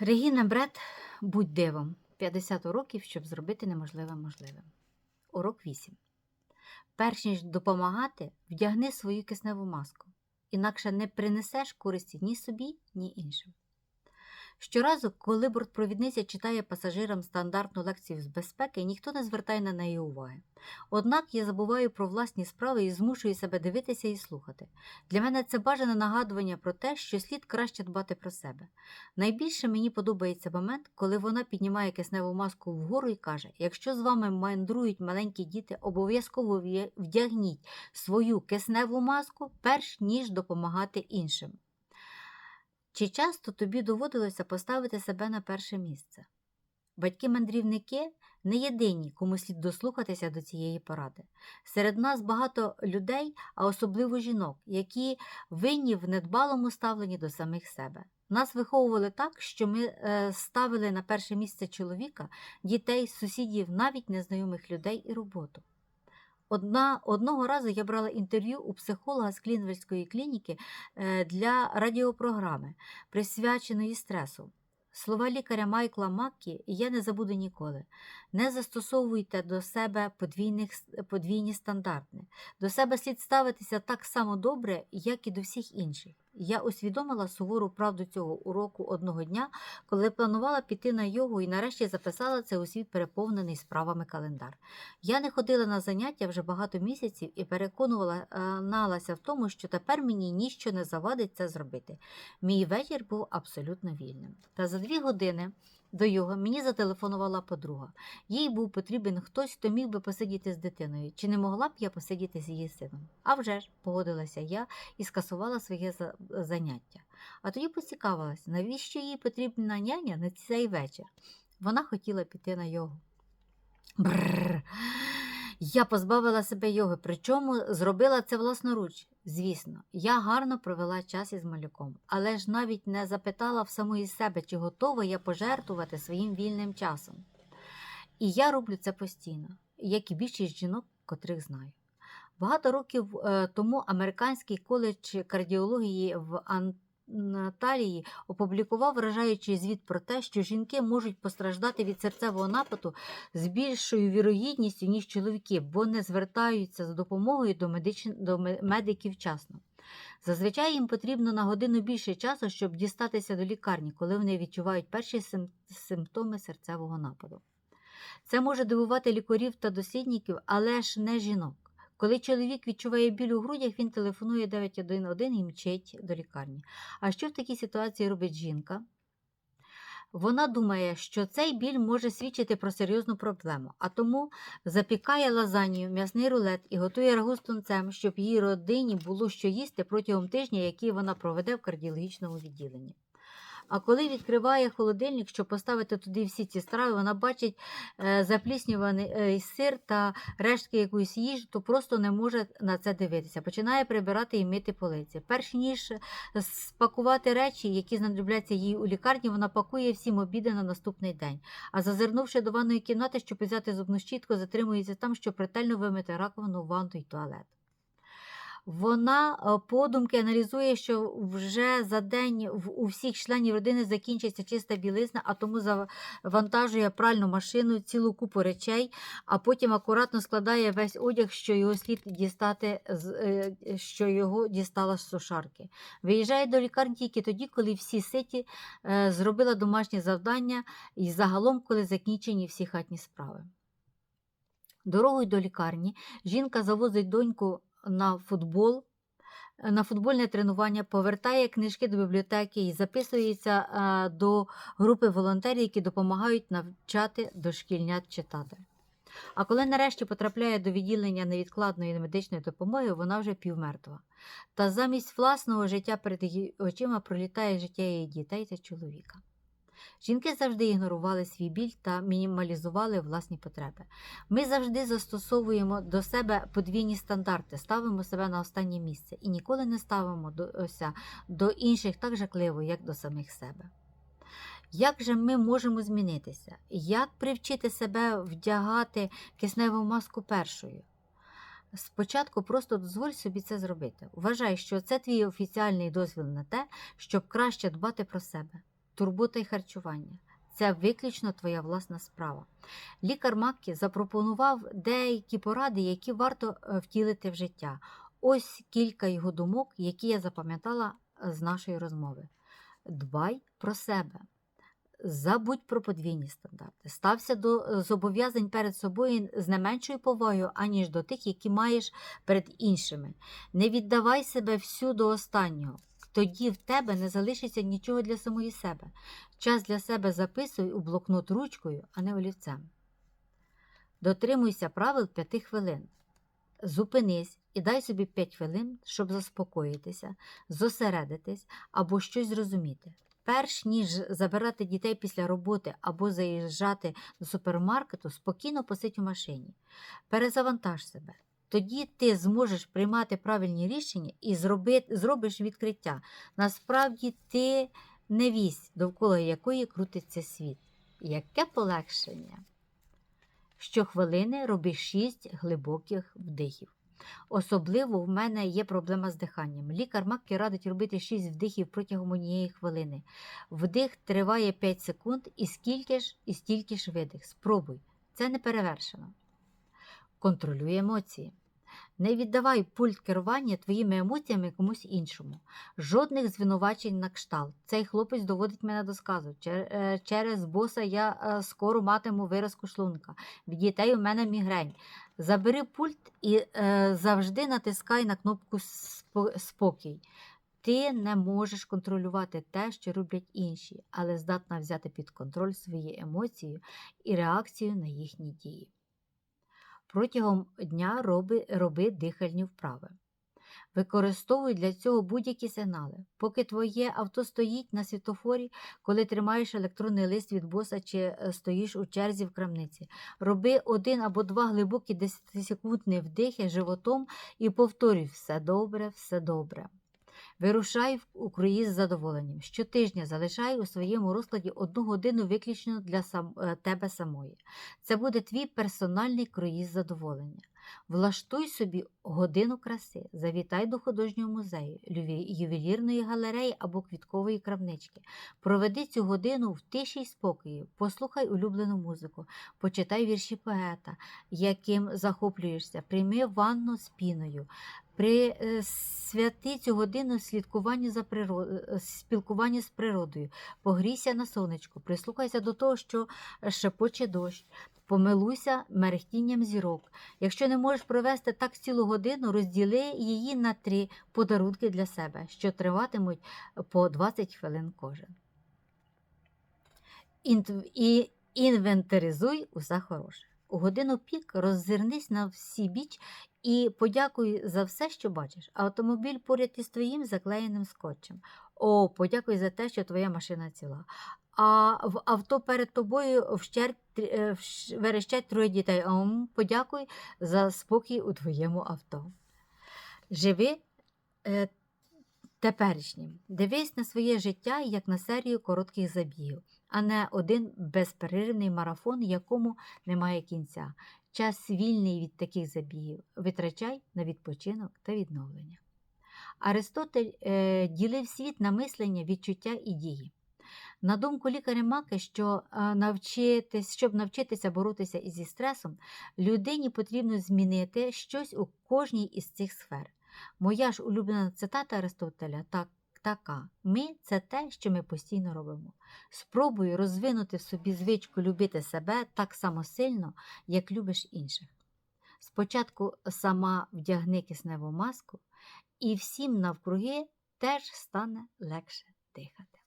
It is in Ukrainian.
Регіна Бред, будь дивом. 50 уроків, щоб зробити неможливе можливим. Урок 8. Перш ніж допомагати, вдягни свою кисневу маску. Інакше не принесеш користі ні собі, ні іншим. Щоразу, коли бортпровідниця читає пасажирам стандартну лекцію з безпеки, ніхто не звертає на неї уваги. Однак я забуваю про власні справи і змушую себе дивитися і слухати. Для мене це бажане нагадування про те, що слід краще дбати про себе. Найбільше мені подобається момент, коли вона піднімає кисневу маску вгору і каже: якщо з вами мандрують маленькі діти, обов'язково вдягніть свою кисневу маску, перш ніж допомагати іншим. Чи часто тобі доводилося поставити себе на перше місце? Батьки-мандрівники не єдині, кому слід дослухатися до цієї поради. Серед нас багато людей, а особливо жінок, які винні в недбалому ставленні до самих себе. Нас виховували так, що ми е, ставили на перше місце чоловіка, дітей, сусідів, навіть незнайомих людей і роботу. Одна, одного разу я брала інтерв'ю у психолога з Клінвельської клініки е, для радіопрограми, присвяченої стресу. Слова лікаря Майкла Маккі я не забуду ніколи. Не застосовуйте до себе подвійних, подвійні стандарти. До себе слід ставитися так само добре, як і до всіх інших. Я усвідомила сувору правду цього уроку одного дня, коли планувала піти на йогу і нарешті записала це у світ переповнений справами календар. Я не ходила на заняття вже багато місяців і переконувалася в тому, що тепер мені ніщо не завадить це зробити. Мій вечір був абсолютно вільним. Та за дві години до його мені зателефонувала подруга. Їй був потрібен хтось, хто міг би посидіти з дитиною. Чи не могла б я посидіти з її сином? А вже ж, погодилася я і скасувала своє заняття. А тоді поцікавилася, навіщо їй потрібна няня на цей вечір. Вона хотіла піти на його. Бррр. Я позбавила себе йоги, причому зробила це власноруч. Звісно, я гарно провела час із малюком, але ж навіть не запитала в самої себе, чи готова я пожертвувати своїм вільним часом. І я роблю це постійно, як і більшість жінок, котрих знаю. Багато років е, тому американський коледж кардіології в Анталії опублікував вражаючий звіт про те, що жінки можуть постраждати від серцевого нападу з більшою вірогідністю, ніж чоловіки, бо не звертаються за допомогою до, медич... до медиків вчасно. Зазвичай їм потрібно на годину більше часу, щоб дістатися до лікарні, коли вони відчувають перші сим- симптоми серцевого нападу. Це може дивувати лікарів та дослідників, але ж не жінок. Коли чоловік відчуває біль у грудях, він телефонує 911 і мчить до лікарні. А що в такій ситуації робить жінка? Вона думає, що цей біль може свідчити про серйозну проблему, а тому запікає лазанію, м'ясний рулет і готує рагу з тунцем, щоб її родині було що їсти протягом тижня, який вона проведе в кардіологічному відділенні. А коли відкриває холодильник, щоб поставити туди всі ці страви, вона бачить е, запліснюваний е, сир та рештки якоїсь їжі, то просто не може на це дивитися. Починає прибирати і мити полиці. Перш ніж спакувати речі, які знадобляться їй у лікарні, вона пакує всім обіди на наступний день. А зазирнувши до ванної кімнати, щоб взяти зубну щітку, затримується там, щоб ретельно вимити раковину, ванну і туалет. Вона е, подумки аналізує, що вже за день у всіх членів родини закінчиться чиста білизна, а тому завантажує пральну машину, цілу купу речей, а потім акуратно складає весь одяг, що його слід дістати, е, що його дістала з сушарки. Виїжджає до лікарні тільки тоді, коли всі ситі е, зробила домашнє завдання і загалом, коли закінчені всі хатні справи. Дорогою до лікарні жінка завозить доньку на футбол. На футбольне тренування повертає книжки до бібліотеки і записується е, до групи волонтерів, які допомагають навчати дошкільнят читати. А коли нарешті потрапляє до відділення невідкладної медичної допомоги, вона вже півмертва. Та замість власного життя перед її очима пролітає життя її дітей та чоловіка. Жінки завжди ігнорували свій біль та мінімалізували власні потреби. Ми завжди застосовуємо до себе подвійні стандарти, ставимо себе на останнє місце і ніколи не ставимо до, до інших так жахливо, як до самих себе. Як же ми можемо змінитися? Як привчити себе вдягати кисневу маску першою? Спочатку просто дозволь собі це зробити. Вважай, що це твій офіціальний дозвіл на те, щоб краще дбати про себе. Турбота і харчування. Це виключно твоя власна справа. Лікар Маккі запропонував деякі поради, які варто е, втілити в життя. Ось кілька його думок, які я запам'ятала е, з нашої розмови. Дбай про себе. Забудь про подвійні стандарти. Стався до е, зобов'язань перед собою з не меншою повагою, аніж до тих, які маєш перед іншими. Не віддавай себе всю до останнього. Тоді в тебе не залишиться нічого для самої себе. Час для себе записуй у блокнот ручкою, а не олівцем. Дотримуйся правил п'яти хвилин. Зупинись і дай собі 5 хвилин, щоб заспокоїтися, зосередитись або щось зрозуміти. Перш ніж забирати дітей після роботи або заїжджати до супермаркету, спокійно посидь у машині. Перезавантаж себе. Тоді ти зможеш приймати правильні рішення і зроби, зробиш відкриття. Насправді ти не вісь, довкола якої крутиться світ. Яке полегшення! Щохвилини роби 6 глибоких вдихів. Особливо в мене є проблема з диханням. Лікар Маккі радить робити 6 вдихів протягом однієї хвилини. Вдих триває 5 секунд і скільки ж, і стільки ж видих. Спробуй. Це не перевершено. Контролюй емоції. Не віддавай пульт керування твоїми емоціями комусь іншому. Жодних звинувачень на кшталт. Цей хлопець доводить мене до сказу. Е, Через боса я е, скоро матиму виразку шлунка. В дітей у мене мігрень. Забери пульт і е, завжди натискай на кнопку спокій. Ти не можеш контролювати те, що роблять інші, але здатна взяти під контроль свої емоції і реакцію на їхні дії. Протягом дня роби, роби дихальні вправи. Використовуй для цього будь-які сигнали. Поки твоє авто стоїть на світофорі, коли тримаєш електронний лист від боса чи е, стоїш у черзі в крамниці. Роби один або два глибокі 10-секундні вдихи животом і повторюй все добре, все добре. Вирушай у круїз з задоволенням. Щотижня залишай у своєму розкладі одну годину виключно для сам, е, тебе самої. Це буде твій персональний круїз задоволення. Влаштуй собі годину краси, завітай до художнього музею, ювелірної галереї або квіткової крамнички. Проведи цю годину в тиші й спокої, послухай улюблену музику, почитай вірші поета, яким захоплюєшся, прийми ванну з піною. Присвяти цю годину слідкуванню за приро- спілкуванню з природою, погрійся на сонечку, прислухайся до того, що шепоче дощ, помилуйся мерехтінням зірок. Якщо не можеш провести так цілу годину, розділи її на три подарунки для себе, що триватимуть по 20 хвилин кожен. І інвентаризуй усе хороше. У годину пік роззирнись на всі біч і подякуй за все, що бачиш. Автомобіль поряд із твоїм заклеєним скотчем. О, подякуй за те, що твоя машина ціла. А в авто перед тобою е, верещать троє дітей. Ом, подякуй за спокій у твоєму авто. Живи е, теперішнім. Дивись на своє життя як на серію коротких забігів, а не один безперервний марафон, якому немає кінця. Час вільний від таких забігів. Витрачай на відпочинок та відновлення. Аристотель е, ділив світ на мислення, відчуття і дії. На думку лікаря Маки, що е, навчитись, щоб навчитися боротися зі стресом, людині потрібно змінити щось у кожній із цих сфер. Моя ж улюблена цитата Аристотеля так, така: ми це те, що ми постійно робимо. Спробуй розвинути в собі звичку любити себе так само сильно, як любиш інших. Спочатку сама вдягни кисневу маску, і всім навкруги теж стане легше дихати.